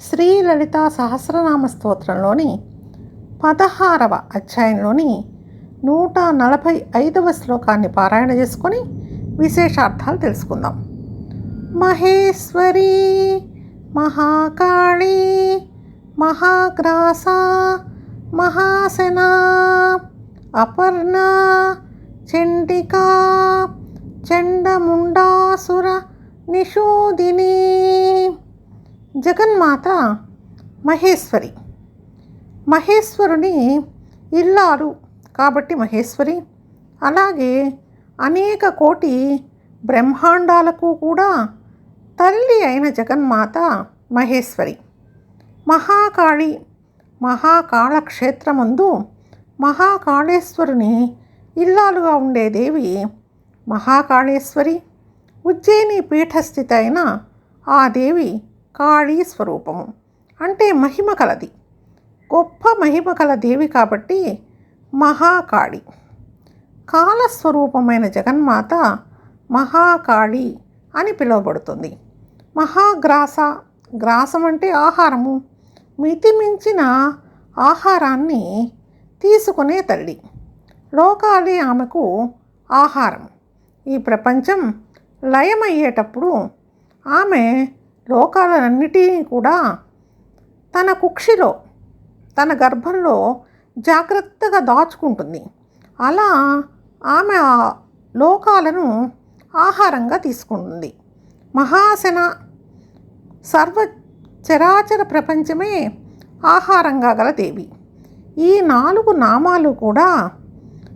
శ్రీ లలితా సహస్రనామ స్తోత్రంలోని పదహారవ అధ్యాయంలోని నూట నలభై ఐదవ శ్లోకాన్ని పారాయణ చేసుకొని విశేషార్థాలు తెలుసుకుందాం. మహేశ్వరి మహాకాళి మహాగ్రాస మహాసనా అపర్ణ చండికా చండముండాసుర నిషూదిని జగన్మాత మహేశ్వరి. మహేశ్వరుని ఇల్లాలు కాబట్టి మహేశ్వరి అలాగే అనేక కోటి బ్రహ్మాండాలకు కూడా తల్లి అయిన జగన్మాత మహేశ్వరి. మహాకాళి మహాకాళక్షేత్రమందు మహాకాళేశ్వరుని ఇల్లాలుగా ఉండే దేవి మహాకాళేశ్వరి. ఉజ్జయిని పీఠస్థిత అయిన ఆ దేవి కాళీ స్వరూపము. అంటే మహిమ కలది. గొప్ప మహిమ కల దేవి కాబట్టి మహాకాళి. కాలస్వరూపమైన జగన్మాత మహాకాళి అని పిలువబడుతుంది. మహాగ్రాస గ్రాసం అంటే ఆహారము. మితిమించిన ఆహారాన్ని తీసుకునే తల్లి. లోకాలే ఆమెకు ఆహారం. ఈ ప్రపంచం లయమయ్యేటప్పుడు ఆమె లోకాలన్నిటినీ కూడా తన కుక్షిలో తన గర్భంలో జాగ్రత్తగా దాచుకుంటుంది. అలా ఆమె ఆ లోకాలను ఆహారంగా తీసుకుంటుంది. మహాసన సర్వ చరాచర ప్రపంచమే ఆహారంగా గల దేవి. ఈ నాలుగు నామాలు కూడా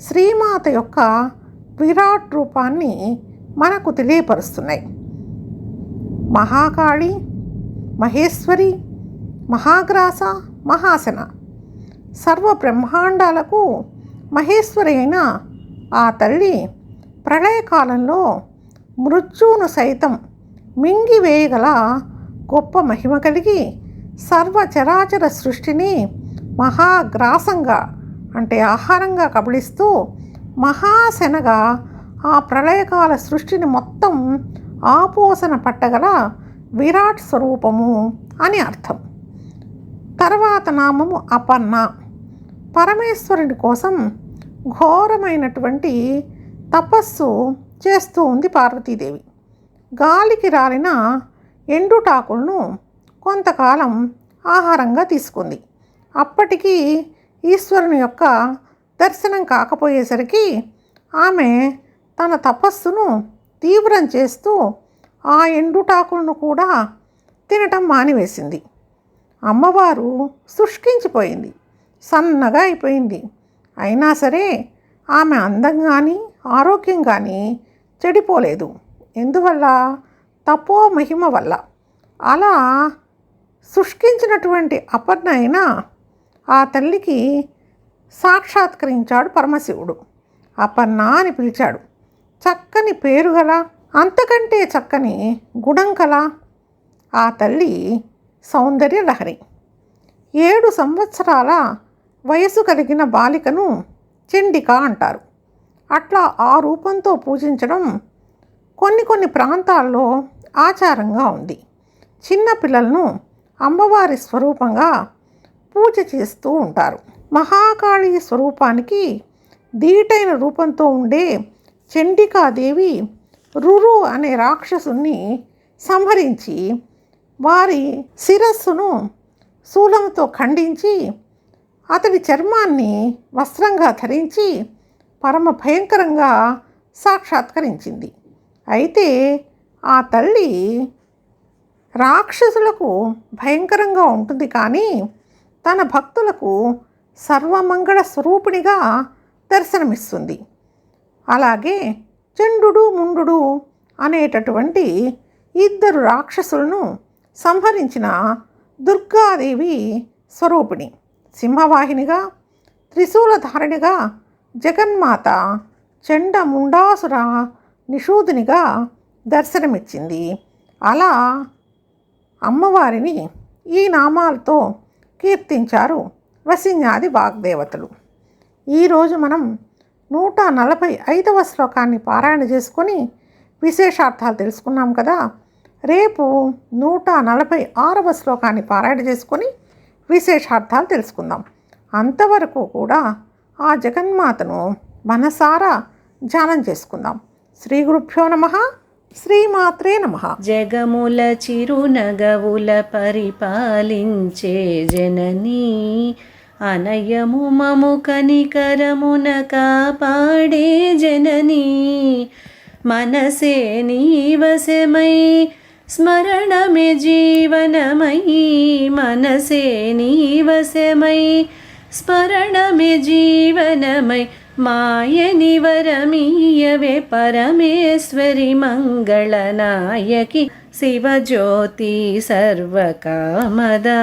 శ్రీమాత యొక్క విరాట్ రూపాన్ని మనకు తెలియపరుస్తున్నాయి. మహాకాళి మహేశ్వరి మహాగ్రాస మహాసన. సర్వ బ్రహ్మాండాలకు మహేశ్వరి అయిన ఆ తల్లి ప్రళయకాలంలో మృత్యువును సైతం మింగివేయగల గొప్ప మహిమ కలిగి సర్వచరాచర సృష్టిని మహాగ్రాసంగా అంటే ఆహారంగా కబళిస్తూ మహాశనగా ఆ ప్రళయకాల సృష్టిని మొత్తం ఆపోసన పట్టగల విరాట్ స్వరూపము అని అర్థం. తర్వాత నామము అపర్ణ. పరమేశ్వరుని కోసం ఘోరమైనటువంటి తపస్సు చేస్తూ ఉంది పార్వతీదేవి. గాలికి రాలిన ఎండుటాకులను కొంతకాలం ఆహారంగా తీసుకుంది. అప్పటికి ఈశ్వరుని యొక్క దర్శనం కాకపోయేసరికి ఆమె తన తపస్సును తీవ్రం చేస్తూ ఆ ఎండుటాకులను కూడా తినటం మానివేసింది. అమ్మవారు శుష్కించిపోయింది. సన్నగా అయిపోయింది. అయినా సరే ఆమె అందం కానీ ఆరోగ్యం కానీ చెడిపోలేదు. ఎందువల్ల? తపో మహిమ వల్ల. అలా శుష్కించినటువంటి అపర్ణ అయిన ఆ తల్లికి సాక్షాత్కరించాడు పరమశివుడు. అపర్ణ అని పిలిచాడు. చక్కని పేరు గల అంతకంటే చక్కని గుణం కల ఆ తల్లి సౌందర్య లహరి. ఏడు సంవత్సరాల వయసు కలిగిన బాలికను చండిక అంటారు. అట్లా ఆ రూపంతో పూజించడం కొన్ని కొన్ని ప్రాంతాల్లో ఆచారంగా ఉంది. చిన్న పిల్లలను అమ్మవారి స్వరూపంగా పూజ చేస్తూ ఉంటారు. మహాకాళి స్వరూపానికి దీటైన రూపంతో ఉండే చండికాదేవి రురు అనే రాక్షసుని సంహరించి వారి శిరస్సును శూలంతో ఖండించి అతడి చర్మాన్ని వస్త్రంగా ధరించి పరమ భయంకరంగా సాక్షాత్కరించింది. అయితే ఆ తల్లి రాక్షసులకు భయంకరంగా ఉంటుంది కానీ తన భక్తులకు సర్వమంగళ స్వరూపిణిగా దర్శనమిస్తుంది. అలాగే చండు ముండు అనేటటువంటి ఇద్దరు రాక్షసులను సంహరించిన దుర్గాదేవి స్వరూపిణి సింహవాహినిగా త్రిశూలధారిణిగా జగన్మాత చండముండాసుర ముండాసుర దర్శనమిచ్చింది. అలా అమ్మవారిని ఈ నామాలతో కీర్తించారు వసిన్యాది వాగ్దేవతలు. ఈరోజు మనం నూట నలభై ఐదవ శ్లోకాన్ని పారాయణ చేసుకొని విశేషార్థాలు తెలుసుకున్నాం కదా. రేపు నూట నలభై ఆరవ శ్లోకాన్ని పారాయణ చేసుకొని విశేషార్థాలు తెలుసుకుందాం. అంతవరకు కూడా ఆ జగన్మాతను మనసారా ధ్యానం చేసుకుందాం. శ్రీ గురుభ్యో నమ శ్రీమాత్రే నమ. జగముల చిరునగవుల పరిపాలించే జననీ అనయము మము కనికరమున కాపాడే జననీ. మనసే నీవశమై స్మరణమే జీవనమయీ మనసే నీవశమై స్మరణమే జీవనమై. మాయని వరమీయవే పరమేశ్వరి మంగళనాయకి. శివజ్యోతి సర్వకామదా.